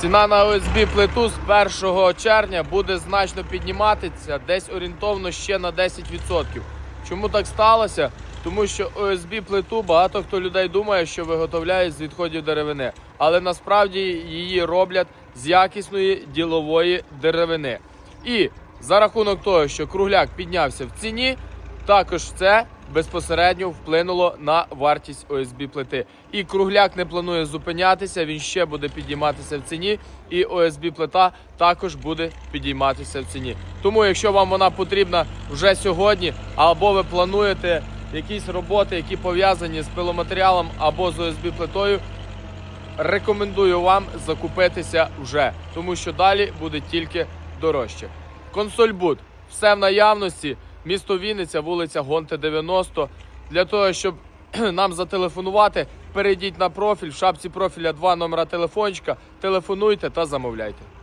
Ціна на ОСБ плиту з 1 червня буде значно підніматися, десь орієнтовно ще на 10%. Чому так сталося? Тому що ОСБ плиту багато хто людей думає, що виготовляють з відходів деревини, але насправді її роблять з якісної ділової деревини. І за рахунок того, що кругляк піднявся в ціні, також це безпосередньо вплинуло на вартість ОСБ плити. І кругляк не планує зупинятися, він ще буде підійматися в ціні, і ОСБ плита також буде підійматися в ціні. Тому, якщо вам вона потрібна вже сьогодні, або ви плануєте якісь роботи, які пов'язані з пиломатеріалом або з ОСБ плитою, рекомендую вам закупитися вже, тому що далі буде тільки дорожче. Консольбуд, все в наявності. Місто Вінниця, вулиця Гонте 90. Для того, щоб нам зателефонувати, перейдіть на профіль, в шапці профіля два номера телефончика, телефонуйте та замовляйте.